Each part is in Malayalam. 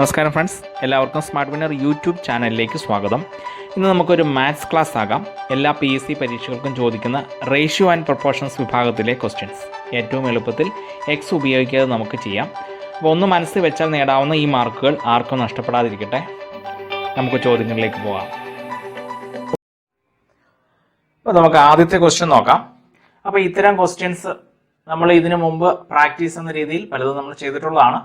നമസ്കാരം ഫ്രണ്ട്സ് എല്ലാവർക്കും സ്മാർട്ട് വിന്നർ യൂട്യൂബ് ചാനലിലേക്ക് സ്വാഗതം. ഇന്ന് നമുക്കൊരു മാത്സ് ക്ലാസ് ആകാം. എല്ലാ പി എസ് സി പരീക്ഷകൾക്കും ചോദിക്കുന്ന റേഷ്യോ ആൻഡ് പ്രൊപ്പോർഷൻസ് വിഭാഗത്തിലെ ക്വസ്റ്റ്യൻസ് ഏറ്റവും എളുപ്പത്തിൽ എക്സ് ഉപയോഗിക്കാതെ നമുക്ക് ചെയ്യാം. അപ്പോൾ ഒന്ന് മനസ്സിൽ വെച്ചാൽ നേടാവുന്ന ഈ മാർക്കുകൾ ആർക്കും നഷ്ടപ്പെടാതിരിക്കട്ടെ. നമുക്ക് ചോദ്യങ്ങളിലേക്ക് പോകാം. അപ്പോൾ നമുക്ക് ആദ്യത്തെ ക്വസ്റ്റ്യൻ നോക്കാം. അപ്പോൾ ഇത്തരം ക്വസ്റ്റ്യൻസ് നമ്മൾ ഇതിനു മുമ്പ് പ്രാക്ടീസ് എന്ന രീതിയിൽ പലതും നമ്മൾ ചെയ്തിട്ടുള്ളതാണ്.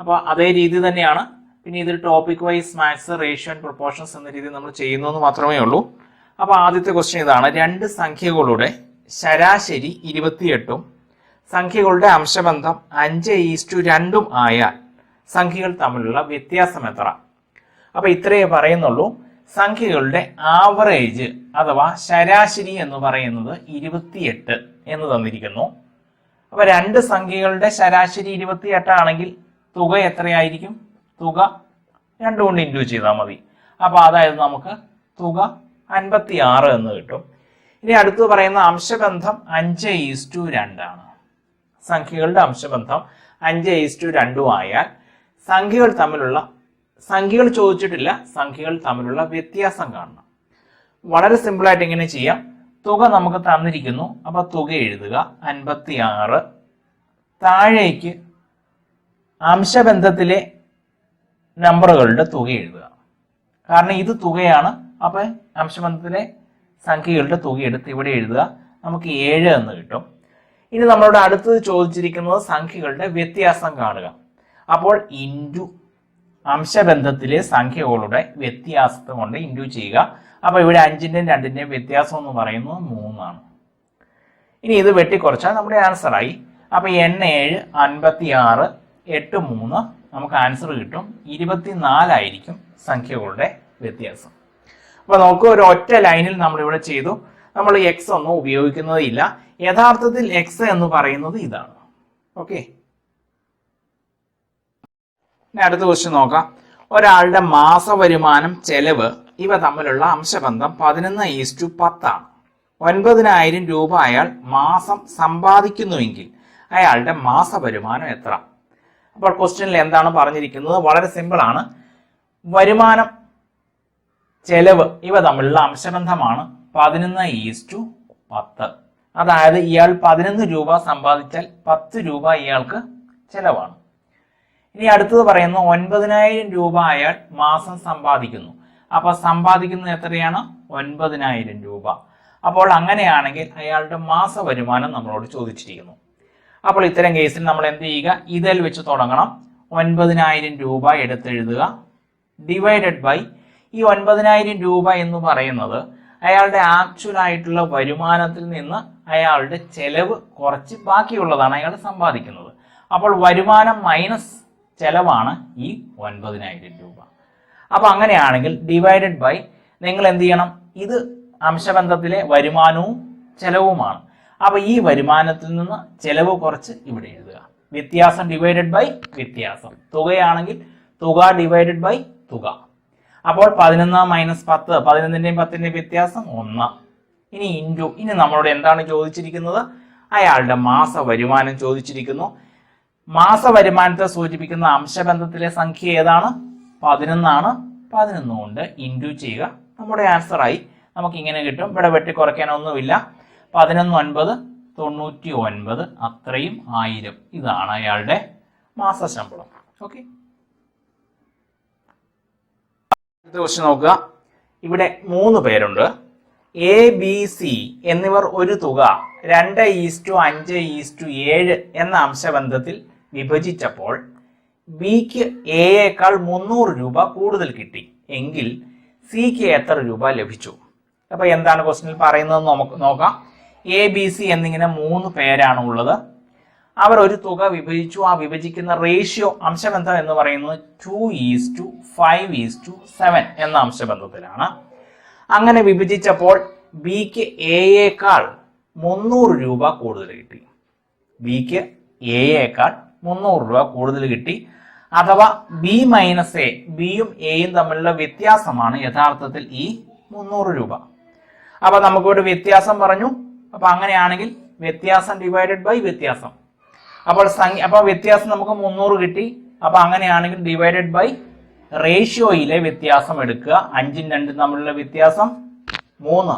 അപ്പോൾ അതേ രീതി തന്നെയാണ്. പിന്നെ ഇതിൽ topic wise maths ratio and proportions എന്ന രീതിയിൽ നമ്മൾ ചെയ്യുന്നു എന്ന് മാത്രമേ ഉള്ളൂ. അപ്പോൾ ആദ്യത്തെ ക്വസ്റ്റ്യൻ ഇതാണ്. രണ്ട് സംഖ്യകളുടെ ശരാശരി ഇരുപത്തിയെട്ടും സംഖ്യകളുടെ അംശബന്ധം അഞ്ച് ഈസ്റ്റു രണ്ടും ആയാൽ സംഖ്യകൾ തമ്മിലുള്ള വ്യത്യാസം എത്ര? അപ്പോൾ ഇത്രയേ പറയുന്നുള്ളൂ. സംഖ്യകളുടെ ആവറേജ് അഥവാ ശരാശരി എന്ന് പറയുന്നത് ഇരുപത്തിയെട്ട് എന്ന് തന്നിരിക്കുന്നു. അപ്പൊ രണ്ട് സംഖ്യകളുടെ ശരാശരി ഇരുപത്തിയെട്ടാണെങ്കിൽ തുക എത്രയായിരിക്കും? തുക രണ്ടു കൊണ്ട് ഇന്റു ചെയ്താൽ മതി. അപ്പോൾ അതായത് നമുക്ക് തുക അൻപത്തി ആറ് എന്ന് കിട്ടും. ഇനി അടുത്ത് പറയുന്ന അംശബന്ധം അഞ്ച് ഈസ് ടു രണ്ടാണ് സംഖ്യകളുടെ അംശബന്ധം അഞ്ച് ഈസ് ടു രണ്ടും ആയാൽ സംഖ്യകൾ തമ്മിലുള്ള സംഖ്യകൾ ചോദിച്ചിട്ടില്ല സംഖ്യകൾ തമ്മിലുള്ള വ്യത്യാസം കാണണം. വളരെ സിമ്പിളായിട്ട് ഇങ്ങനെ ചെയ്യാം. തുക നമുക്ക് തന്നിരിക്കുന്നു. അപ്പോൾ തുക എഴുതുക. അൻപത്തി ആറ് താഴേക്ക് അംശബന്ധത്തിലെ നമ്പറുകളുടെ തുക എഴുതുക. കാരണം ഇത് തുകയാണ്. അപ്പൊ അംശബന്ധത്തിലെ സംഖ്യകളുടെ തുക എടുത്ത് ഇവിടെ എഴുതുക. നമുക്ക് ഏഴ് എന്ന് കിട്ടും. ഇനി നമ്മളോട് അടുത്തത് ചോദിച്ചിരിക്കുന്നത് സംഖ്യകളുടെ വ്യത്യാസം കാണുക. അപ്പോൾ ഇന്റു അംശബന്ധത്തിലെ സംഖ്യകളുടെ വ്യത്യാസത്തെ കൊണ്ട് ഇന്റു ചെയ്യുക. അപ്പോൾ ഇവിടെ അഞ്ചിന്റെയും രണ്ടിന്റെയും വ്യത്യാസം എന്ന് പറയുന്നത് മൂന്നാണ്. ഇനി ഇത് വെട്ടിക്കുറച്ചാൽ നമ്മുടെ ആൻസറായി ആയി. അപ്പൊ എൺ ഏഴ് അൻപത്തി ആറ് എട്ട് മൂന്ന് നമുക്ക് ആൻസർ കിട്ടും. ഇരുപത്തിനാലായിരിക്കും സംഖ്യകളുടെ വ്യത്യാസം. അപ്പൊ നമുക്ക് ഒരു ഒറ്റ ലൈനിൽ നമ്മൾ ഇവിടെ ചെയ്തു. നമ്മൾ എക്സ് ഒന്നും ഉപയോഗിക്കുന്നതില്ല യഥാർത്ഥത്തിൽ എക്സ് എന്ന് പറയുന്നത് ഇതാണ്. ഓക്കെ അടുത്ത ക്വസ്റ്റ്യൻ നോക്കാം. ഒരാളുടെ മാസ വരുമാനം ചെലവ് ഇവ തമ്മിലുള്ള അംശബന്ധം പതിനൊന്ന് ഈസ്റ്റു പത്താണ്. ഒൻപതിനായിരം രൂപ അയാൾ മാസം സമ്പാദിക്കുന്നുവെങ്കിൽ അയാളുടെ മാസ വരുമാനം എത്ര? അപ്പോൾ ക്വസ്റ്റ്യനിൽ എന്താണ് പറഞ്ഞിരിക്കുന്നത്? വളരെ സിമ്പിൾ ആണ്. വരുമാനം ചെലവ് ഇവ തമ്മിലുള്ള അംശബന്ധമാണ്. പതിനൊന്ന് ഈസ് ടു പത്ത്. അതായത് ഇയാൾ പതിനൊന്ന് രൂപ സമ്പാദിച്ചാൽ പത്ത് രൂപ ഇയാൾക്ക് ചെലവാണ്. ഇനി അടുത്തത് പറയുന്ന ഒൻപതിനായിരം രൂപ അയാൾ മാസം സമ്പാദിക്കുന്നു. അപ്പൊ സമ്പാദിക്കുന്നത് എത്രയാണ്? ഒൻപതിനായിരം രൂപ. അപ്പോൾ അങ്ങനെയാണെങ്കിൽ അയാളുടെ മാസ വരുമാനം നമ്മളോട് ചോദിച്ചിരിക്കുന്നു. അപ്പോൾ ഇത്തരം കേസിൽ നമ്മൾ എന്ത് ചെയ്യുക? ഇതിൽ വെച്ച് തുടങ്ങണം. ഒൻപതിനായിരം രൂപ എടുത്തെഴുതുക. ഡിവൈഡഡ് ബൈ ഈ ഒൻപതിനായിരം രൂപ എന്ന് പറയുന്നത് അയാളുടെ ആക്ച്വൽ ആയിട്ടുള്ള വരുമാനത്തിൽ നിന്ന് അയാളുടെ ചെലവ് കുറച്ച് ബാക്കിയുള്ളതാണ് അയാൾ സമ്പാദിക്കുന്നത്. അപ്പോൾ വരുമാനം മൈനസ് ചെലവാണ് ഈ ഒൻപതിനായിരം രൂപ. അപ്പൊ അങ്ങനെയാണെങ്കിൽ ഡിവൈഡഡ് ബൈ നിങ്ങൾ എന്ത് ചെയ്യണം? ഇത് അംശബന്ധത്തിലെ വരുമാനവും ചെലവുമാണ്. അപ്പൊ ഈ വരുമാനത്തിൽ നിന്ന് ചെലവ് കുറച്ച് ഇവിടെ എഴുതുക. വ്യത്യാസം ഡിവൈഡഡ് ബൈ വ്യത്യാസം. തുകയാണെങ്കിൽ തുക ഡിവൈഡഡ് ബൈ തുക. അപ്പോൾ പതിനൊന്ന് മൈനസ് പത്ത് പതിനൊന്നിന്റെയും പത്തിന്റെയും വ്യത്യാസം ഒന്ന്. ഇനി ഇന്റു ഇനി നമ്മളോട് എന്താണ് ചോദിച്ചിരിക്കുന്നത്? അയാളുടെ മാസ വരുമാനം ചോദിച്ചിരിക്കുന്നു. മാസ വരുമാനത്തെ സൂചിപ്പിക്കുന്ന അംശബന്ധത്തിലെ സംഖ്യ ഏതാണ്? പതിനൊന്നാണ്. പതിനൊന്ന് കൊണ്ട് ഇന്റു ചെയ്യുക. നമ്മുടെ ആൻസറായി നമുക്ക് ഇങ്ങനെ കിട്ടും. ഇവിടെ വെട്ടി കുറയ്ക്കാനൊന്നുമില്ല പതിനൊന്ന് ഒൻപത് തൊണ്ണൂറ്റി ഒൻപത് അത്രയും ആയിരം. ഇതാണ് അയാളുടെ മാസശമ്പളം. ഓക്കെ. അടുത്ത ക്വസ്റ്റ്യൻ നോക്കുക. ഇവിടെ മൂന്ന് പേരുണ്ട്. എ ബി സി എന്നിവർ ഒരു തുക രണ്ട് ഈസ്റ്റു അഞ്ച് ഈസ്റ്റു ഏഴ് എന്ന അംശബന്ധത്തിൽ വിഭജിച്ചപ്പോൾ ബിക്ക് എയേക്കാൾ മുന്നൂറ് രൂപ കൂടുതൽ കിട്ടി. എങ്കിൽ സിക്ക് എത്ര രൂപ ലഭിച്ചു? അപ്പൊ എന്താണ് ക്വസ്റ്റിനിൽ പറയുന്നത് നമുക്ക് നോക്കാം. എ ബി സി എന്നിങ്ങനെ മൂന്ന് പേരാണ് ഉള്ളത് അവർ ഒരു തുക വിഭജിച്ചു. ആ വിഭജിക്കുന്ന റേഷ്യോ അംശബന്ധം എന്ന് പറയുന്നത് two is to five is to seven എന്ന അംശബന്ധത്തിലാണ്. അങ്ങനെ വിഭജിച്ചപ്പോൾ ബിക്ക് എയേക്കാൾ മുന്നൂറ് രൂപ കൂടുതൽ കിട്ടി. ബിക്ക് എയേക്കാൾ മുന്നൂറ് രൂപ കൂടുതൽ കിട്ടി. അഥവാ ബി മൈനസ് എ ബിയും എയും തമ്മിലുള്ള വ്യത്യാസമാണ് യഥാർത്ഥത്തിൽ ഈ മുന്നൂറ് രൂപ. അപ്പൊ നമുക്കൊരു വ്യത്യാസം പറഞ്ഞു. അപ്പൊ അങ്ങനെയാണെങ്കിൽ വ്യത്യാസം ഡിവൈഡഡ് ബൈ വ്യത്യാസം. അപ്പോൾ സംഖ്യ അപ്പോൾ വ്യത്യാസം നമുക്ക് മുന്നൂറ് കിട്ടി. അപ്പൊ അങ്ങനെയാണെങ്കിൽ ഡിവൈഡഡ് ബൈ റേഷ്യോയിലെ വ്യത്യാസം എടുക്കുക. അഞ്ചും രണ്ടും തമ്മിലുള്ള വ്യത്യാസം മൂന്ന്.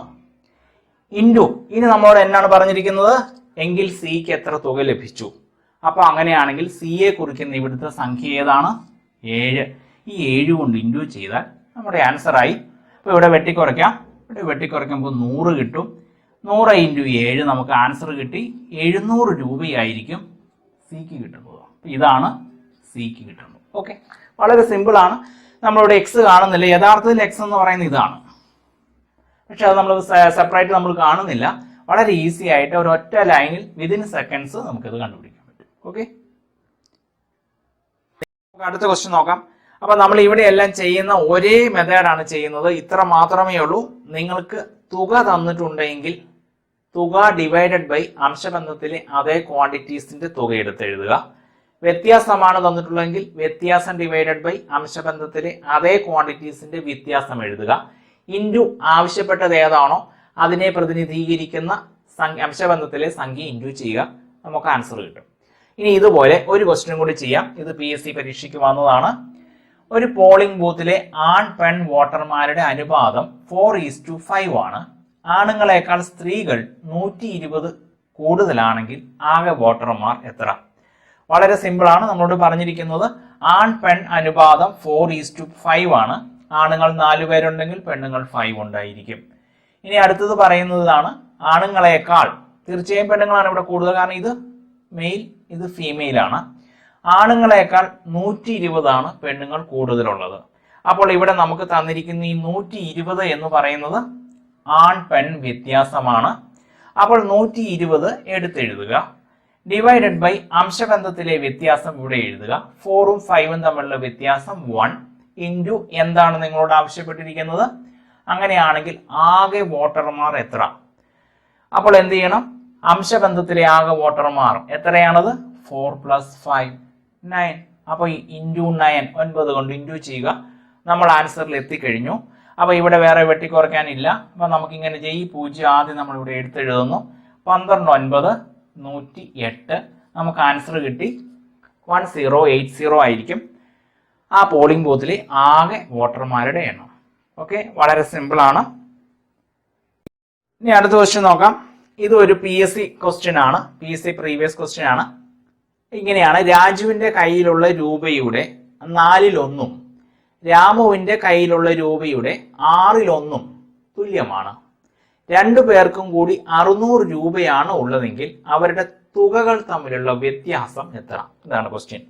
ഇന്റു ഇനി നമ്മളോട് എന്നാണ് പറഞ്ഞിരിക്കുന്നത്? എങ്കിൽ സിക്ക് എത്ര തുക ലഭിച്ചു? അപ്പൊ അങ്ങനെയാണെങ്കിൽ സിയെ കുറിക്കുന്ന ഇവിടുത്തെ സംഖ്യ ഏതാണ്? ഏഴ്. ഈ ഏഴ് കൊണ്ട് ഇന്റു ചെയ്താൽ നമ്മുടെ ആൻസർ ആയി. അപ്പൊ ഇവിടെ വെട്ടിക്കുറയ്ക്കാം. ഇവിടെ വെട്ടിക്കുറയ്ക്കുമ്പോൾ നൂറ് കിട്ടും. നൂറ് ഇന്റു ഏഴ് നമുക്ക് ആൻസർ കിട്ടി. എഴുന്നൂറ് രൂപയായിരിക്കും സിക്ക് കിട്ടുന്നത്. ഇതാണ് സിക്ക് കിട്ടുന്നത്. ഓക്കെ. വളരെ സിമ്പിളാണ് നമ്മളിവിടെ എക്സ് കാണുന്നില്ല. യഥാർത്ഥത്തിൽ എക്സ് എന്ന് പറയുന്നത് ഇതാണ്. പക്ഷെ അത് നമ്മൾ സെപ്പറേറ്റ് നമ്മൾ കാണുന്നില്ല. വളരെ ഈസി ആയിട്ട് ഒറ്റ ലൈനിൽ വിതിൻ സെക്കൻഡ്സ് നമുക്കിത് കണ്ടുപിടിക്കാൻ പറ്റും. ഓക്കെ? അടുത്ത ക്വസ്റ്റ്യൻ നോക്കാം. അപ്പൊ നമ്മൾ ഇവിടെ എല്ലാം ചെയ്യുന്ന ഒരേ മെത്തേഡാണ് ചെയ്യുന്നത്. ഇത്ര മാത്രമേ ഉള്ളൂ. നിങ്ങൾക്ക് തുക തന്നിട്ടുണ്ടെങ്കിൽ തുക ഡിവൈഡഡ് ബൈ അംശബന്ധത്തിലെ അതേ ക്വാണ്ടിറ്റീസിന്റെ തുക എടുത്ത് എഴുതുക. വ്യത്യാസമാണ് തന്നിട്ടുള്ളതെങ്കിൽ വ്യത്യാസം ഡിവൈഡഡ് ബൈ അംശബന്ധത്തിലെ അതേ ക്വാണ്ടിറ്റീസിന്റെ വ്യത്യാസം എഴുതുക. ഇന്റു ആവശ്യപ്പെട്ടത് ഏതാണോ അതിനെ പ്രതിനിധീകരിക്കുന്ന അംശബന്ധത്തിലെ സംഖ്യ ഇന്റു ചെയ്യുക. നമുക്ക് ആൻസർ കിട്ടും. ഇനി ഇതുപോലെ ഒരു ക്വസ്റ്റ്യൻ കൂടി ചെയ്യാം. ഇത് പി എസ് സി പരീക്ഷയ്ക്ക് വന്നതാണ്. ഒരു പോളിംഗ് ബൂത്തിലെ ആൺ പെൺ വോട്ടർമാരുടെ അനുപാതം ഫോർ ഈസ് ടു ഫൈവ് ആണ്. ആണുങ്ങളെക്കാൾ സ്ത്രീകൾ നൂറ്റി ഇരുപത് കൂടുതലാണെങ്കിൽ ആകെ വോട്ടർമാർ എത്ര? വളരെ സിമ്പിളാണ്. നമ്മളോട് പറഞ്ഞിരിക്കുന്നത് ആൺ പെൺ അനുപാതം ഫോർ ഈസ് ടു ഫൈവ് ആണ്. ആണുങ്ങൾ നാല് പേരുണ്ടെങ്കിൽ പെണ്ണുങ്ങൾ ഫൈവ് ഉണ്ടായിരിക്കും. ഇനി അടുത്തത് പറയുന്നതാണ് ആണുങ്ങളെക്കാൾ തീർച്ചയായും പെണ്ണുങ്ങളാണ് ഇവിടെ കൂടുതൽ. കാരണം ഇത് മെയിൽ ഇത് ഫീമെയിൽ ആണ്. ആണുങ്ങളെക്കാൾ നൂറ്റി ഇരുപതാണ് പെണ്ണുങ്ങൾ കൂടുതലുള്ളത്. അപ്പോൾ ഇവിടെ നമുക്ക് തന്നിരിക്കുന്ന ഈ നൂറ്റി ഇരുപത് എന്ന് പറയുന്നത് ആൺ പെൺ വ്യത്യാസമാണ്. അപ്പോൾ നൂറ്റി ഇരുപത് എടുത്തെഴുതുക. ഡിവൈഡഡ് ബൈ അംശബന്ധത്തിലെ വ്യത്യാസം ഇവിടെ എഴുതുക. ഫോറും ഫൈവും തമ്മിലുള്ള വ്യത്യാസം വൺ ഇന്റു എന്താണ് നിങ്ങളോട് ആവശ്യപ്പെട്ടിരിക്കുന്നത്? അങ്ങനെയാണെങ്കിൽ ആകെ വോട്ടർമാർ എത്ര? അപ്പോൾ എന്ത് ചെയ്യണം? അംശബന്ധത്തിലെ ആകെ വോട്ടർമാർ എത്രയാണത്? ഫോർ പ്ലസ് ഫൈവ് നയൻ അപ്പോൾ ഇന്റു നയൻ ഒൻപത് കൊണ്ട് ഇന്റു ചെയ്യുക. നമ്മൾ ആൻസറിൽ എത്തിക്കഴിഞ്ഞു. അപ്പോൾ ഇവിടെ വേറെ വെട്ടിക്കുറയ്ക്കാനില്ല. അപ്പോൾ നമുക്ക് ഇങ്ങനെ ചെയ്യും പൂജ്യം ആദ്യം നമ്മൾ ഇവിടെ എടുത്തെഴുതുന്നു. പന്ത്രണ്ട് ഒൻപത് നൂറ്റി എട്ട് നമുക്ക് ആൻസർ കിട്ടി. വൺ സീറോ എയ്റ്റ് സീറോ ആയിരിക്കും. ആ പോളിംഗ് ബൂത്തിലെ ആകെ വോട്ടർമാരുടെ എണ്ണം. ഓക്കെ വളരെ സിമ്പിൾ ആണ്. ഇനി അടുത്ത ക്വസ്റ്റ്യൻ നോക്കാം. ഇത് ഒരു പി എസ് സി ക്വസ്റ്റ്യൻ ആണ്. P S C previous question ആണ്. ഇങ്ങനെയാണ് രാജുവിന്റെ കയ്യിലുള്ള രൂപയുടെ നാലിലൊന്നും രാമുവിന്റെ കയ്യിലുള്ള രൂപയുടെ ആറിലൊന്നും തുല്യമാണ്. രണ്ടു പേർക്കും കൂടി അറുന്നൂറ് രൂപയാണ് ഉള്ളതെങ്കിൽ അവരുടെ തുകകൾ തമ്മിലുള്ള വ്യത്യാസം എത്ര? ഇതാണ് ക്വസ്റ്റ്യൻ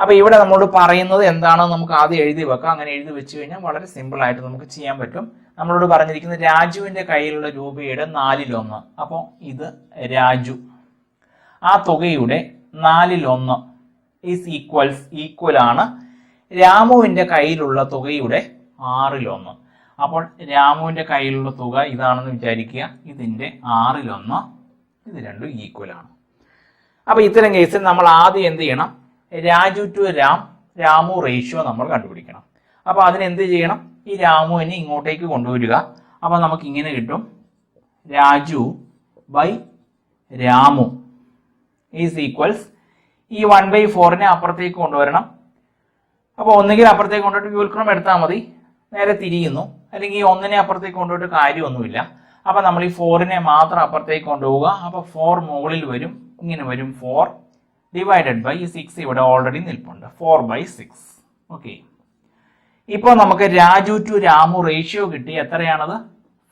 അപ്പൊ ഇവിടെ നമ്മളോട് പറയുന്നത് എന്താണെന്ന് നമുക്ക് ആദ്യം എഴുതി വെക്കാം. അങ്ങനെ എഴുതി വെച്ച് കഴിഞ്ഞാൽ വളരെ സിമ്പിൾ ആയിട്ട് നമുക്ക് ചെയ്യാൻ പറ്റും. നമ്മളോട് പറഞ്ഞിരിക്കുന്നത് രാജുവിന്റെ കയ്യിലുള്ള രൂപയുടെ നാലിലൊന്ന്. അപ്പോൾ ഇത് രാജു. ആ തുകയുടെ നാലിലൊന്ന് ഈസ് ഈക്വൽസ് ഈക്വൽ ആണ്. രാമുവിന്റെ കയ്യിലുള്ള തുകയുടെ ആറിലൊന്ന്. അപ്പോൾ രാമുവിന്റെ കയ്യിലുള്ള തുക ഇതാണെന്ന് വിചാരിക്കുക. ഇതിന്റെ ആറിലൊന്ന് ഇത് രണ്ടും ഈക്വൽ ആണ്. അപ്പൊ ഇത്തരം കേസിൽ നമ്മൾ ആദ്യം എന്ത് ചെയ്യണം? രാജു ടു രാം രാമു റേഷ്യോ നമ്മൾ കണ്ടുപിടിക്കണം. അപ്പൊ അതിനെന്ത് ചെയ്യണം? ഈ രാമുവിനെ ഇങ്ങോട്ടേക്ക് കൊണ്ടുവരിക. അപ്പൊ നമുക്ക് ഇങ്ങനെ കിട്ടും. Raju by Ramu is equals ഈ വൺ ബൈ ഫോറിനെ അപ്പുറത്തേക്ക് കൊണ്ടുവരണം. അപ്പോൾ ഒന്നുകിൽ അപ്പുറത്തേക്ക് കൊണ്ടുപോയിട്ട് വ്യൂൽക്രമം എടുത്താൽ മതി. നേരെ തിരിയുന്നു. അല്ലെങ്കിൽ ഒന്നിനെ അപ്പുറത്തേക്ക് കൊണ്ടുപോയിട്ട് കാര്യമൊന്നുമില്ല. അപ്പോൾ നമ്മൾ ഈ ഫോറിനെ മാത്രം അപ്പുറത്തേക്ക് കൊണ്ടുപോവുക. അപ്പോൾ ഫോർ മുകളിൽ വരും ഇങ്ങനെ വരും ഫോർ ഡിവൈഡഡ് ബൈ സിക്സ് ഇവിടെ ഓൾറെഡി നിൽപ്പുണ്ട്. Four by six. ഓക്കെ. ഇപ്പോൾ നമുക്ക് രാജു ടു രാമു റേഷ്യോ കിട്ടി. എത്രയാണത്?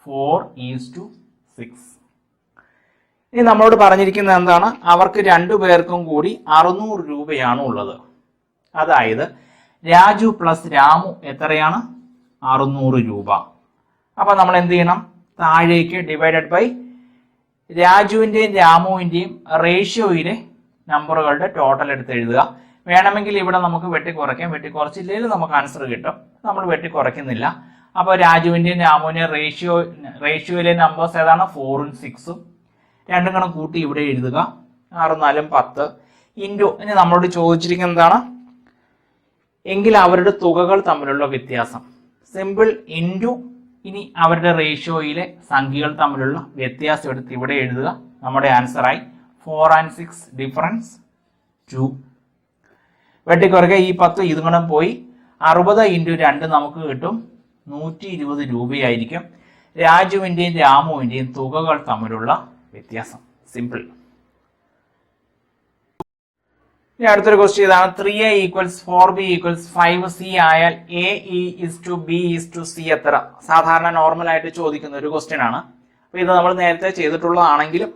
Four is to six. ഇനി നമ്മളോട് പറഞ്ഞിരിക്കുന്നത് എന്താണ്? അവർക്ക് രണ്ടു പേർക്കും കൂടി അറുന്നൂറ് രൂപയാണ് ഉള്ളത്. അതായത് രാജു പ്ലസ് രാമു എത്രയാണ്? അറുന്നൂറ് രൂപ. അപ്പൊ നമ്മൾ എന്ത് ചെയ്യണം? താഴേക്ക് ഡിവൈഡഡ് ബൈ രാജുവിന്റെയും രാമുവിന്റെയും റേഷ്യോയിലെ നമ്പറുകളുടെ ടോട്ടൽ എടുത്ത് എഴുതുക. വേണമെങ്കിൽ ഇവിടെ നമുക്ക് വെട്ടിക്കുറയ്ക്കാം. വെട്ടിക്കുറച്ചില്ലെങ്കിൽ നമുക്ക് ആൻസർ കിട്ടും. നമ്മൾ വെട്ടിക്കുറയ്ക്കുന്നില്ല. അപ്പോൾ രാജുവിന്റെയും രാമുവിന്റെയും റേഷ്യോ റേഷ്യോയിലെ നമ്പേഴ്സ് ഏതാണ്? ഫോറും സിക്സും രണ്ടും കണം കൂട്ടി ഇവിടെ എഴുതുക. ആറും നാലും പത്ത്. ഇന്റു ഇനി നമ്മളോട് ചോദിച്ചിരിക്കുന്നത് എന്താണ്? എങ്കിൽ അവരുടെ തുകകൾ തമ്മിലുള്ള വ്യത്യാസം. സിമ്പിൾ ഇന്റു ഇനി അവരുടെ റേഷ്യോയിലെ സംഖ്യകൾ തമ്മിലുള്ള വ്യത്യാസം എടുത്ത് ഇവിടെ എഴുതുക. നമ്മുടെ ആൻസറായി four and six difference two വെട്ടിക്കുറക്കെ ഈ പത്ത് ഇതും കൂടെ പോയി. അറുപത് ഇന്റു രണ്ട് നമുക്ക് കിട്ടും. നൂറ്റി ഇരുപത് രൂപയായിരിക്കും. രാജുവിന്റെയും രാമുവിന്റെയും തുകകൾ തമ്മിലുള്ള വ്യത്യാസം. സിമ്പിൾ ഇനി അടുത്തൊരു ക്വസ്റ്റ്യൻ ഇതാണ്. Three A equals four B equals five C ആയാൽ A E is to B is to C എത്ര? സാധാരണ നോർമൽ ആയിട്ട് ചോദിക്കുന്ന ഒരു ക്വസ്റ്റ്യൻ ആണ്. അപ്പൊ ഇത് നമ്മൾ നേരത്തെ ചെയ്തിട്ടുള്ളതാണെങ്കിലും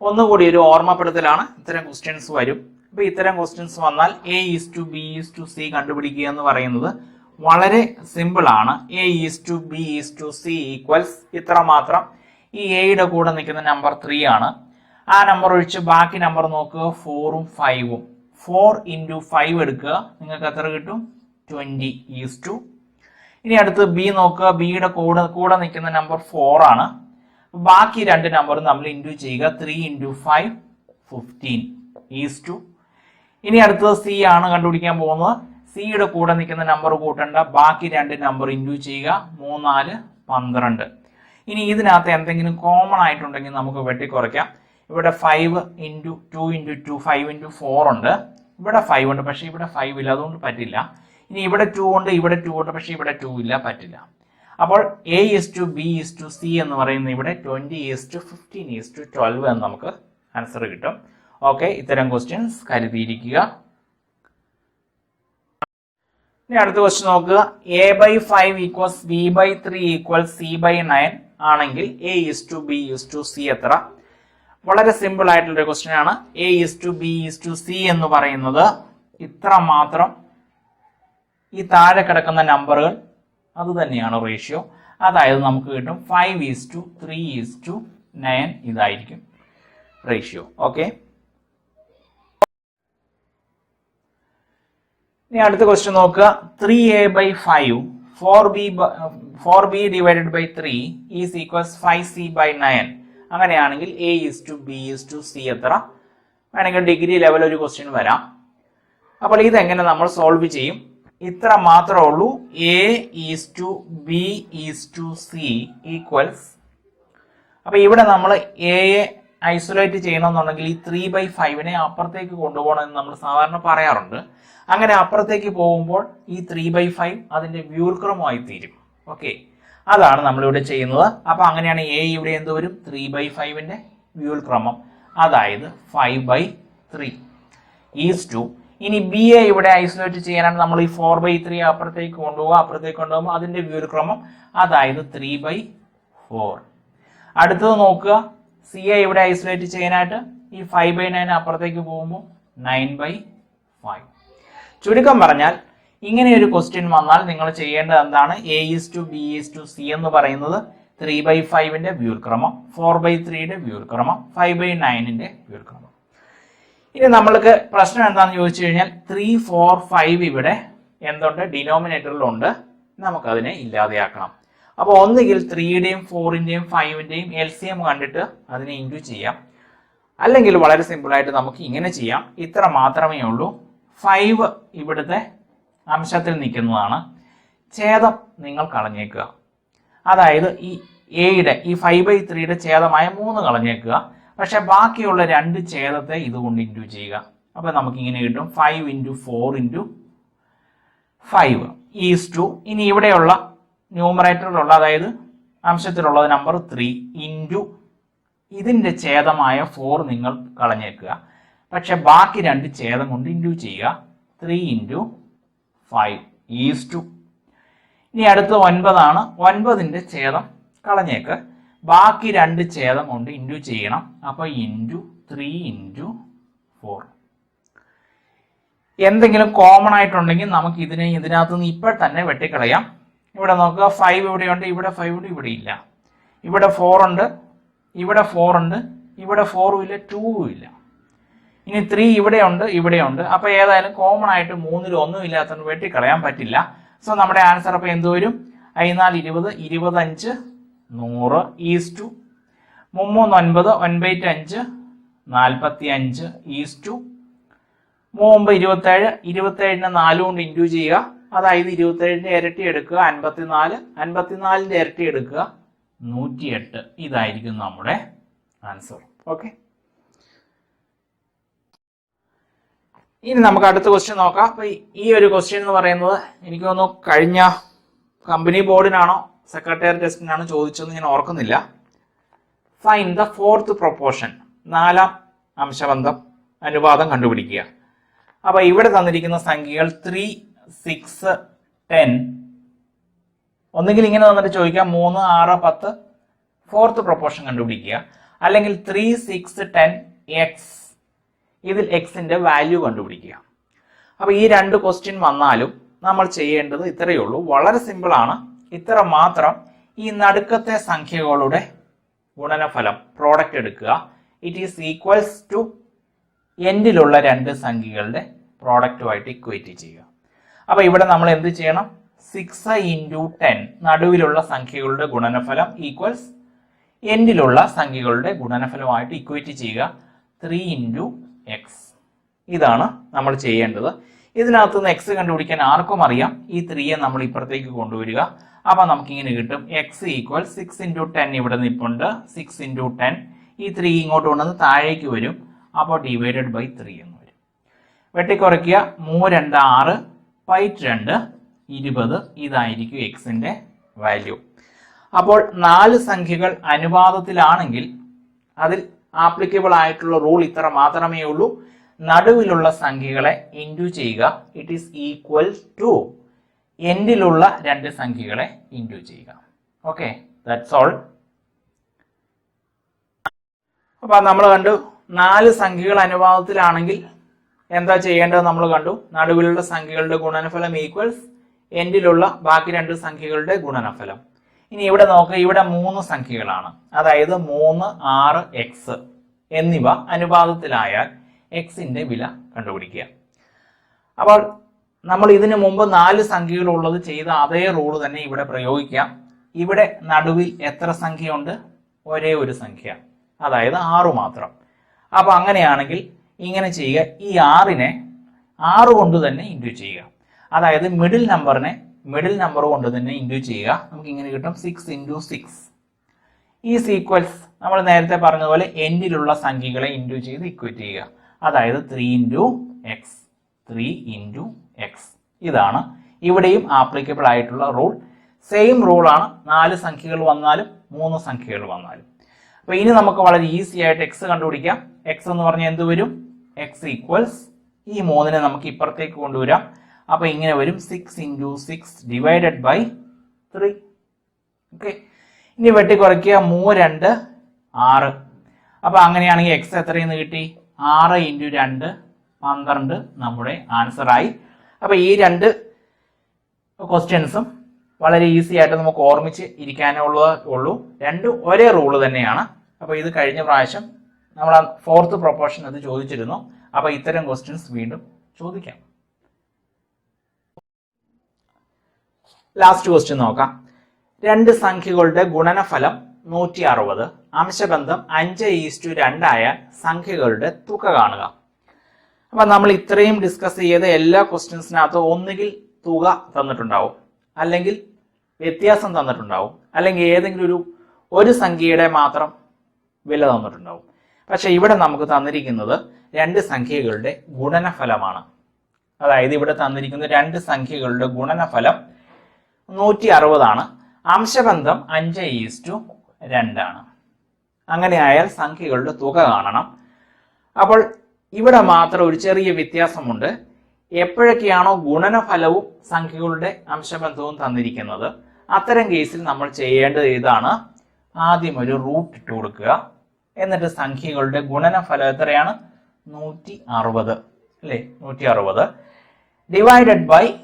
ഒന്നുകൂടി ഒരു ഓർമ്മപ്പെടുത്തലാണ് ഇത്തരം ക്വസ്റ്റ്യൻസ് വരും. അപ്പൊ ഇത്തരം ക്വസ്റ്റ്യൻസ് വന്നാൽ A is to B is to C കണ്ടുപിടിക്കുക എന്ന് പറയുന്നത് വളരെ സിമ്പിൾ ആണ്. A is to B is to C equals ഇത്ര മാത്രം. ഈ എയുടെ കൂടെ നിൽക്കുന്ന നമ്പർ ത്രീ ആണ്. ആ നമ്പർ ഒഴിച്ച് ബാക്കി നമ്പർ നോക്കുക. ഫോറും ഫൈവും ഫോർ ഇന്റു ഫൈവ് എടുക്കുക. നിങ്ങൾക്ക് എത്ര കിട്ടും? Twenty is to. ഇനി അടുത്ത് ബി നോക്കുക. ബിയുടെ കൂടെ കൂടെ നിൽക്കുന്ന നമ്പർ ഫോർ ആണ്. ബാക്കി രണ്ട് നമ്പറും നമ്മൾ ഇന്റു ചെയ്യുക. Three into five fifteen is to. ഇനി അടുത്തത് സി ആണ് കണ്ടുപിടിക്കാൻ പോകുന്നത്. സിയുടെ കൂടെ നിൽക്കുന്ന നമ്പർ കൂട്ടണ്ട. ബാക്കി രണ്ട് നമ്പർ ഇന്റു ചെയ്യുക. മൂന്നാൽ പന്ത്രണ്ട്. ഇനി ഇതിനകത്ത് എന്തെങ്കിലും കോമൺ ആയിട്ടുണ്ടെങ്കിൽ നമുക്ക് വെട്ടിക്കുറയ്ക്കാം. ഇവിടെ five into two into two five into four ഉണ്ട്. ഇവിടെ ഫൈവ് ഉണ്ട് പക്ഷേ ഇവിടെ ഫൈവ് ഇല്ല അതുകൊണ്ട് പറ്റില്ല. ഇനി ഇവിടെ ടു ഉണ്ട് ഇവിടെ ടു ഉണ്ട് പക്ഷേ ഇവിടെ ടു ഇല്ല പറ്റില്ല. അപ്പോൾ A is to B is to C എന്ന് പറയുന്ന ഇവിടെ twenty is to fifteen is to twelve എന്ന് നമുക്ക് ആൻസർ കിട്ടും. ഓക്കെ ഇത്തരം ക്വസ്റ്റ്യൻസ് കരുതിയിരിക്കുക. ഇനി അടുത്ത ക്വസ്റ്റ്യൻ നോക്കുക. A by five equals B by three equal C by nine ആണെങ്കിൽ A is to B is to C എത്ര? വളരെ സിമ്പിൾ ആയിട്ടുള്ള ഒരു ക്വസ്റ്റ്യൻ ആണ്. A is to B is to C എന്ന് പറയുന്നത് ഇത്ര മാത്രം ഈ താഴെ കിടക്കുന്ന നമ്പറുകൾ അത് തന്നെയാണ് റേഷ്യോ അതായത് നമുക്ക് കിട്ടും five is to three is to nine ഇതായിരിക്കും റേഷ്യോ ഓക്കെ ഇനി അടുത്ത ക്വസ്റ്റ്യൻ നോക്കുക. Three A by five four B four B divided by three is equals five C by nine അങ്ങനെയാണെങ്കിൽ A is to B is to C എത്ര? വേണമെങ്കിൽ ഡിഗ്രി ലെവൽ ഒരു ക്വസ്റ്റ്യൻ വരാം. അപ്പോൾ ഇതെങ്ങനെ നമ്മൾ സോൾവ് ചെയ്യും? ഇത്ര മാത്രമേ ഉള്ളൂ. A is to B is to C equals അപ്പൊ ഇവിടെ നമ്മൾ എയെ ഐസൊലേറ്റ് ചെയ്യണമെന്നുണ്ടെങ്കിൽ ഈ ത്രീ ബൈ ഫൈവിനെ അപ്പുറത്തേക്ക് കൊണ്ടുപോകണം എന്ന് നമ്മൾ സാധാരണ പറയാറുണ്ട്. അങ്ങനെ അപ്പുറത്തേക്ക് പോകുമ്പോൾ ഈ ത്രീ ബൈ ഫൈവ് അതിന്റെ വ്യൂർക്രമമായി തീരും. ഓക്കെ അതാണ് നമ്മളിവിടെ ചെയ്യുന്നത്. അപ്പോൾ അങ്ങനെയാണ് എ ഇവിടെ എന്ത് വരും? ത്രീ ബൈ ഫൈവിന്റെ വ്യൂൽ ക്രമം. അതായത് five by three is to ഇനി ബി എ ഇവിടെ ഐസൊലേറ്റ് ചെയ്യാനാണ് നമ്മൾ ഈ ഫോർ ബൈ ത്രീ അപ്പുറത്തേക്ക് കൊണ്ടുപോകുക അപ്പുറത്തേക്ക് കൊണ്ടുപോകുമ്പോൾ അതിന്റെ വ്യൂൽ ക്രമം. അതായത് ത്രീ ബൈ ഫോർ അടുത്തത് നോക്കുക. സി എ ഇവിടെ ഐസൊലേറ്റ് ചെയ്യാനായിട്ട് ഈ ഫൈവ് ബൈ നയൻ അപ്പുറത്തേക്ക് പോകുമ്പോൾ നയൻ ബൈ ഫൈവ് ചുരുക്കം പറഞ്ഞാൽ ഇങ്ങനെ ഒരു ക്വസ്റ്റ്യൻ വന്നാൽ നിങ്ങൾ ചെയ്യേണ്ടത് എന്താണ്? A is to B is to C എന്ന് പറയുന്നത് ത്രീ ബൈ ഫൈവിന്റെ വ്യൂർക്രമം ഫോർ ബൈ ത്രീയുടെ വ്യൂർക്രമം ഫൈവ് ബൈ നയനിന്റെ വ്യൂർക്രമം ഇനി നമ്മൾക്ക് പ്രശ്നം എന്താണെന്ന് ചോദിച്ചു കഴിഞ്ഞാൽ ത്രീ ഫോർ ഫൈവ് ഇവിടെ എന്തുണ്ട്? ഡിനോമിനേറ്ററിലുണ്ട് നമുക്കതിനെ ഇല്ലാതെയാക്കണം. അപ്പോൾ ഒന്നുകിൽ ത്രീയുടെയും ഫോറിന്റെയും ഫൈവിന്റെയും എൽ സി എം കണ്ടിട്ട് അതിനെ ഇന്റു ചെയ്യാം. അല്ലെങ്കിൽ വളരെ സിമ്പിളായിട്ട് നമുക്ക് ഇങ്ങനെ ചെയ്യാം. ഇത്ര മാത്രമേ ഉള്ളൂ. ഫൈവ് ഇവിടുത്തെ അംശത്തിൽ നിൽക്കുന്നതാണ് ഛേദം നിങ്ങൾ കളഞ്ഞേക്കുക. അതായത് ഈ എയുടെ ഈ ഫൈവ് ബൈ ത്രീയുടെ ഛേദമായ മൂന്ന് കളഞ്ഞേക്കുക. പക്ഷെ ബാക്കിയുള്ള രണ്ട് ഛേദത്തെ ഇതുകൊണ്ട് ഇന്റു ചെയ്യുക. അപ്പൊ നമുക്ക് ഇങ്ങനെ കിട്ടും. Five into four into five is to ഇനി ഇവിടെയുള്ള ന്യൂമറേറ്ററിലുള്ള അതായത് അംശത്തിലുള്ളത് നമ്പർ ത്രീ ഇന്റു ഇതിന്റെ ഛേദമായ ഫോർ നിങ്ങൾ കളഞ്ഞേക്കുക. പക്ഷെ ബാക്കി രണ്ട് ഛേദം കൊണ്ട് ഇന്റു ചെയ്യുക. Three into five is to ഇനി അടുത്ത ഒൻപതാണ്. ഒൻപതിന്റെ ഛേദം കളഞ്ഞേക്ക്. ബാക്കി രണ്ട് ഛേദം കൊണ്ട് ഇന്റു ചെയ്യണം. അപ്പോൾ ഇന്റു ത്രീ ഇന്റു ഫോർ എന്തെങ്കിലും കോമൺ ആയിട്ടുണ്ടെങ്കിൽ നമുക്ക് ഇതിനെ ഇതിനകത്ത് നിന്ന് ഇപ്പോൾ തന്നെ വെട്ടിക്കളയാം. ഇവിടെ നോക്കുക ഫൈവ് ഇവിടെയുണ്ട് ഇവിടെ ഫൈവ് ഉണ്ട് ഇവിടെ ഇല്ല. ഇവിടെ ഫോർ ഉണ്ട് ഇവിടെ ഫോർ ഉണ്ട് ഇവിടെ ഫോറും ഇല്ല ടൂവും ഇല്ല. ഇനി ത്രീ ഇവിടെയുണ്ട് ഇവിടെയുണ്ട് അപ്പൊ ഏതായാലും കോമൺ ആയിട്ട് മൂന്നിൽ ഒന്നും ഇല്ലാത്തതുകൊണ്ട് വെട്ടിക്കളയാൻ പറ്റില്ല. സോ നമ്മുടെ ആൻസർ അപ്പൊ എന്ത് വരും? അയിനാല് ഇരുപത് ഇരുപത്തഞ്ച് നൂറ് ഈസ് ടു മുമ്മൂന്ന് ഒൻപത് അഞ്ച് നാൽപ്പത്തി അഞ്ച് ഈസ് ടു മൂമ്പ് ഇരുപത്തേഴ് ഇരുപത്തേഴിന് നാല് കൊണ്ട് ഇന്റു ചെയ്യുക. അതായത് ഇരുപത്തേഴിന്റെ ഇരട്ടി എടുക്കുക അൻപത്തിനാല് അൻപത്തിനാലിന്റെ ഇരട്ടി എടുക്കുക നൂറ്റിയെട്ട്. ഇതായിരിക്കും നമ്മുടെ ആൻസർ ഓക്കെ ഇനി നമുക്ക് അടുത്ത ക്വസ്റ്റ്യൻ നോക്കാം. അപ്പൊ ഈ- ഒരു ക്വസ്റ്റ്യൻ എന്ന് പറയുന്നത് എനിക്ക് തോന്നുന്നു കഴിഞ്ഞ കമ്പനി ബോർഡിനാണോ സെക്രട്ടറി ടെസ്റ്റിനാണോ ചോദിച്ചതെന്ന് ഞാൻ ഓർക്കുന്നില്ല. ഫൈൻ ദ ഫോർത്ത് പ്രൊപ്പോർഷൻ നാലാം അംശബന്ധം അനുപാതം കണ്ടുപിടിക്കുക. അപ്പൊ ഇവിടെ തന്നിരിക്കുന്ന സംഖ്യകൾ ത്രീ സിക്സ് ടെൻ ഒന്നുകിൽ ഇങ്ങനെ തന്നിട്ട് ചോദിക്കാം മൂന്ന് ആറ് പത്ത്. ഫോർത്ത് പ്രൊപ്പോർഷൻ കണ്ടുപിടിക്കുക. അല്ലെങ്കിൽ ത്രീ സിക്സ് ടെൻ എക്സ് ഇതിൽ എക്സിന്റെ വാല്യൂ കണ്ടുപിടിക്കുക. അപ്പൊ ഈ രണ്ട് ക്വസ്റ്റ്യൻ വന്നാലും നമ്മൾ ചെയ്യേണ്ടത് ഇത്രയേ ഉള്ളൂ. വളരെ സിമ്പിൾ ആണ്. ഇത്ര മാത്രം ഈ നടുക്കത്തെ സംഖ്യകളുടെ ഗുണനഫലം പ്രോഡക്റ്റ് എടുക്കുക. ഇറ്റ് ഈസ് ഈക്വൽസ് ടു എൻഡിലുള്ള രണ്ട് സംഖ്യകളുടെ പ്രോഡക്റ്റുമായിട്ട് ഇക്വേറ്റ് ചെയ്യുക. അപ്പൊ ഇവിടെ നമ്മൾ എന്ത് ചെയ്യണം? സിക്സ് ഇന്റു ടെൻ നടുവിലുള്ള സംഖ്യകളുടെ ഗുണനഫലം ഈക്വൽസ് എൻഡിലുള്ള സംഖ്യകളുടെ ഗുണനഫലമായിട്ട് ഇക്വേറ്റ് ചെയ്യുക. ത്രീ ഇന്റു എക്സ് ഇതാണ് നമ്മൾ ചെയ്യേണ്ടത്. ഇതിനകത്ത് നിന്ന് എക്സ് കണ്ടുപിടിക്കാൻ ആർക്കും അറിയാം. ഈ ത്രീയെ നമ്മൾ ഇപ്പുറത്തേക്ക് കൊണ്ടുവരിക. അപ്പൊ നമുക്ക് ഇങ്ങനെ കിട്ടും. X equal six into ten ഇവിടെ നിൽപ്പുണ്ട് സിക്സ് ഇന്റു ടെൻ ഈ ത്രീ ഇങ്ങോട്ട് കൊണ്ടുവന്ന് താഴേക്ക് വരും. അപ്പോൾ ഡിവൈഡഡ് ബൈ ത്രീ എന്ന് വരും. വെട്ടിക്കുറയ്ക്കുക. മൂ രണ്ട് ആറ്. പൈറ്റ് രണ്ട്. ഇരുപത്. ഇതായിരിക്കും എക്സിന്റെ വാല്യൂ അപ്പോൾ നാല് സംഖ്യകൾ അനുപാതത്തിലാണെങ്കിൽ അതിൽ ആപ്ലിക്കബിൾ ആയിട്ടുള്ള റൂൾ ഇത്ര മാത്രമേ ഉള്ളൂ. നടുവിലുള്ള സംഖ്യകളെ ഇന്റു ചെയ്യുക. ഇറ്റ് ഈസ് ഈക്വൽ ടു എൻഡിലുള്ള രണ്ട് സംഖ്യകളെ ഇന്റു ചെയ്യുക. ഓക്കെ ദാറ്റ്സ് ഓൾ അപ്പൊ നമ്മൾ കണ്ടു നാല് സംഖ്യകൾ അനുപാതത്തിലാണെങ്കിൽ എന്താ ചെയ്യേണ്ടത് നമ്മൾ കണ്ടു? നടുവിലുള്ള സംഖ്യകളുടെ ഗുണനഫലം ഈക്വൽസ് എൻഡിലുള്ള ബാക്കി രണ്ട് സംഖ്യകളുടെ ഗുണനഫലം. ഇനി ഇവിടെ നോക്കുക ഇവിടെ മൂന്ന് സംഖ്യകളാണ്. അതായത് മൂന്ന് ആറ് എക്സ് എന്നിവ അനുപാതത്തിലായാൽ എക്സിന്റെ വില കണ്ടുപിടിക്കുക. അപ്പോൾ നമ്മൾ ഇതിനു മുമ്പ് നാല് സംഖ്യകൾ ഉള്ളത് ചെയ്ത അതേ റൂൾ തന്നെ ഇവിടെ പ്രയോഗിക്കാം ഇവിടെ നടുവിൽ എത്ര സംഖ്യയുണ്ട്? ഒരേ ഒരു സംഖ്യ. അതായത് ആറു മാത്രം. അപ്പൊ അങ്ങനെയാണെങ്കിൽ ഇങ്ങനെ ചെയ്യുക. ഈ ആറിനെ ആറ് കൊണ്ട് തന്നെ ഇന്റു ചെയ്യുക. അതായത് മിഡിൽ നമ്പറിനെ മിഡിൽ നമ്പർ കൊണ്ട് തന്നെ ഇന്റു ചെയ്യുക. നമുക്ക് ഇങ്ങനെ കിട്ടും six into six equals നമ്മൾ നേരത്തെ പറഞ്ഞതുപോലെ എൻഡിലുള്ള സംഖ്യകളെ ഇന്റു ചെയ്ത് ഇക്വേറ്റ് ചെയ്യുക. അതായത് three into X three into X ഇതാണ് ഇവിടെയും ആപ്ലിക്കബിൾ ആയിട്ടുള്ള റൂൾ സെയിം റൂളാണ് നാല് സംഖ്യകൾ വന്നാലും മൂന്ന് സംഖ്യകൾ വന്നാലും. അപ്പോൾ ഇനി നമുക്ക് വളരെ ഈസി ആയിട്ട് എക്സ് കണ്ടുപിടിക്കാം. എക്സ് എന്ന് പറഞ്ഞാൽ എന്ത് വരും? എക്സ് ഈക്വൽസ് ഈ മൂന്നിനെ നമുക്ക് ഇപ്പുറത്തേക്ക് കൊണ്ടുവരാം. അപ്പൊ ഇങ്ങനെ വരും. Six into six divided by three okay ഇനി വെട്ടി കുറയ്ക്കുക മൂ രണ്ട് ആറ്. അപ്പൊ അങ്ങനെയാണെങ്കിൽ എക്സ് എത്രയെന്ന് കിട്ടി? ആറ് ഇന്റു രണ്ട് പന്ത്രണ്ട് നമ്മുടെ ആൻസർ ആയി. അപ്പൊ ഈ രണ്ട് ക്വസ്റ്റ്യൻസും വളരെ ഈസി ആയിട്ട് നമുക്ക് ഓർമ്മിച്ച് ഇരിക്കാനുള്ള ഉള്ളൂ രണ്ടും ഒരേ റൂൾ തന്നെയാണ്. അപ്പൊ ഇത് കഴിഞ്ഞ പ്രാവശ്യം നമ്മൾ ഫോർത്ത് പ്രൊപ്പോർഷൻ അത് ചോദിച്ചിരുന്നു. അപ്പൊ ഇത്തരം ക്വസ്റ്റ്യൻസ് വീണ്ടും ചോദിക്കാം. ലാസ്റ്റ് ക്വസ്റ്റ്യൻ നോക്കാം. രണ്ട് സംഖ്യകളുടെ ഗുണനഫലം നൂറ്റി അറുപത് അംശബന്ധം അഞ്ച് ഈസ്റ്റു രണ്ടായാൽ സംഖ്യകളുടെ തുക കാണുക. അപ്പൊ നമ്മൾ ഇത്രയും ഡിസ്കസ് ചെയ്ത എല്ലാ ക്വസ്റ്റ്യൻസിനകത്തും ഒന്നുകിൽ തുക തന്നിട്ടുണ്ടാവും അല്ലെങ്കിൽ വ്യത്യാസം തന്നിട്ടുണ്ടാവും അല്ലെങ്കിൽ ഏതെങ്കിലും ഒരു ഒരു സംഖ്യയുടെ മാത്രം വില തന്നിട്ടുണ്ടാവും. പക്ഷെ ഇവിടെ നമുക്ക് തന്നിരിക്കുന്നത് രണ്ട് സംഖ്യകളുടെ ഗുണനഫലമാണ്. അതായത് ഇവിടെ തന്നിരിക്കുന്ന രണ്ട് സംഖ്യകളുടെ ഗുണനഫലം നൂറ്റി അറുപതാണ് അംശബന്ധം അഞ്ച് ഈസ്റ്റു രണ്ടാണ്. അങ്ങനെയായാൽ സംഖ്യകളുടെ തുക കാണണം. അപ്പോൾ ഇവിടെ മാത്രം ഒരു ചെറിയ വ്യത്യാസമുണ്ട്. എപ്പോഴൊക്കെയാണോ ഗുണനഫലവും സംഖ്യകളുടെ അംശബന്ധവും തന്നിരിക്കുന്നത്? അത്തരം കേസിൽ നമ്മൾ ചെയ്യേണ്ടത് ഇതാണ്. ആദ്യം ഒരു റൂട്ട് ഇട്ട് കൊടുക്കുക. എന്നിട്ട് സംഖ്യകളുടെ ഗുണനഫലം എത്രയാണ്? നൂറ്റി അറുപത് അല്ലേ? നൂറ്റി അറുപത് ഡിവൈഡഡ് ബൈ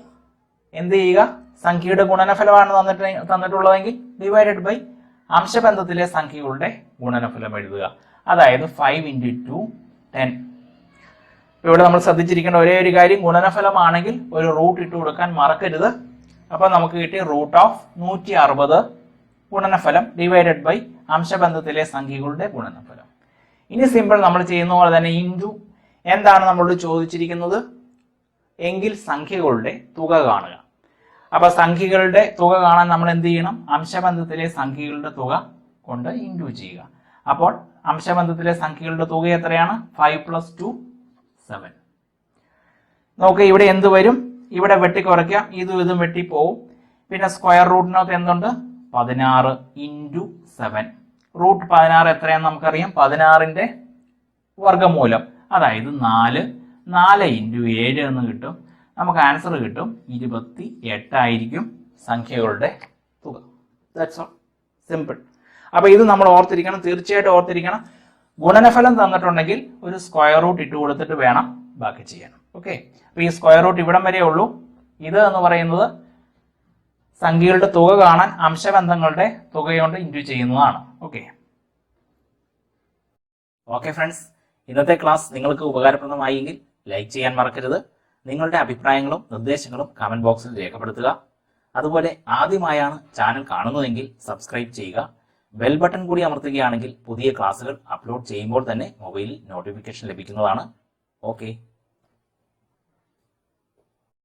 എന്ത് ചെയ്യുക? സംഖ്യയുടെ ഗുണനഫലമാണ് തന്നിട്ട് തന്നിട്ടുള്ളതെങ്കിൽ ഡിവൈഡഡ് ബൈ അംശബന്ധത്തിലെ സംഖ്യകളുടെ ഗുണനഫലം എഴുതുക. അതായത് ഫൈവ് ഇന്റു ടു ടെൻ ഇവിടെ നമ്മൾ ശ്രദ്ധിച്ചിരിക്കേണ്ട ഒരേ ഒരു കാര്യം ഗുണനഫലമാണെങ്കിൽ ഒരു റൂട്ട് ഇട്ട് കൊടുക്കാൻ മറക്കരുത്. അപ്പൊ നമുക്ക് കിട്ടിയ റൂട്ട് ഓഫ് നൂറ്റി അറുപത് ഗുണനഫലം ഡിവൈഡഡ് ബൈ അംശബന്ധത്തിലെ സംഖ്യകളുടെ ഗുണനഫലം. ഇനി സിമ്പിൾ നമ്മൾ ചെയ്യുന്ന പോലെ തന്നെ ഇന്റു എന്താണ് നമ്മളോട് ചോദിച്ചിരിക്കുന്നത്? എങ്കിൽ സംഖ്യകളുടെ തുക കാണുക. അപ്പൊ സംഖ്യകളുടെ തുക കാണാൻ നമ്മൾ എന്ത് ചെയ്യണം? അംശബന്ധത്തിലെ സംഖ്യകളുടെ തുക കൊണ്ട് ഇന്റു ചെയ്യുക. അപ്പോൾ അംശബന്ധത്തിലെ സംഖ്യകളുടെ തുക എത്രയാണ്? ഫൈവ് പ്ലസ് ടു സെവൻ നോക്ക് ഇവിടെ എന്ത് വരും? ഇവിടെ വെട്ടി കുറയ്ക്കാം ഇതും ഇതും വെട്ടി പോവും പിന്നെ സ്ക്വയർ റൂട്ടിനകത്ത് എന്തുണ്ട്? പതിനാറ് ഇന്റു സെവൻ റൂട്ട് പതിനാറ് എത്രയാന്ന് നമുക്കറിയാം. പതിനാറിന്റെ വർഗമൂലം അതായത് നാല്. നാല് ഇന്റു ഏഴ് എന്ന് കിട്ടും. നമുക്ക് ആൻസർ കിട്ടും. ഇരുപത്തി എട്ടായിരിക്കും സംഖ്യകളുടെ തുക. ദാറ്റ്സ് ഓൾ സിമ്പിൾ അപ്പൊ ഇത് നമ്മൾ ഓർത്തിരിക്കണം. തീർച്ചയായിട്ടും ഓർത്തിരിക്കണം. ഗുണനഫലം തന്നിട്ടുണ്ടെങ്കിൽ ഒരു സ്ക്വയർ റൂട്ട് ഇട്ട് കൊടുത്തിട്ട് വേണം ബാക്കി ചെയ്യണം ഓക്കെ അപ്പൊ ഈ സ്ക്വയർ റൂട്ട് ഇവിടം വരെ ഉള്ളൂ. ഇത് എന്ന് പറയുന്നത് സംഖ്യകളുടെ തുക കാണാൻ അംശബന്ധങ്ങളുടെ തുകയോണ്ട് ഇന്റു ചെയ്യുന്നതാണ്. ഓക്കെ ഓക്കെ ഫ്രണ്ട്സ് ഇന്നത്തെ ക്ലാസ് നിങ്ങൾക്ക് ഉപകാരപ്രദമായെങ്കിൽ ലൈക്ക് ചെയ്യാൻ മറക്കരുത്. നിങ്ങളുടെ അഭിപ്രായങ്ങളും നിർദ്ദേശങ്ങളും കമന്റ് ബോക്സിൽ രേഖപ്പെടുത്തുക. അതുപോലെ ആദ്യമായാണ് ചാനൽ കാണുന്നതെങ്കിൽ സബ്സ്ക്രൈബ് ചെയ്യുക. ബെൽ ബട്ടൺ കൂടി അമർത്തുകയാണെങ്കിൽ പുതിയ ക്ലാസ്സുകൾ അപ്ലോഡ് ചെയ്യുമ്പോൾ തന്നെ മൊബൈലിൽ നോട്ടിഫിക്കേഷൻ ലഭിക്കുന്നതാണ്. ഓക്കെ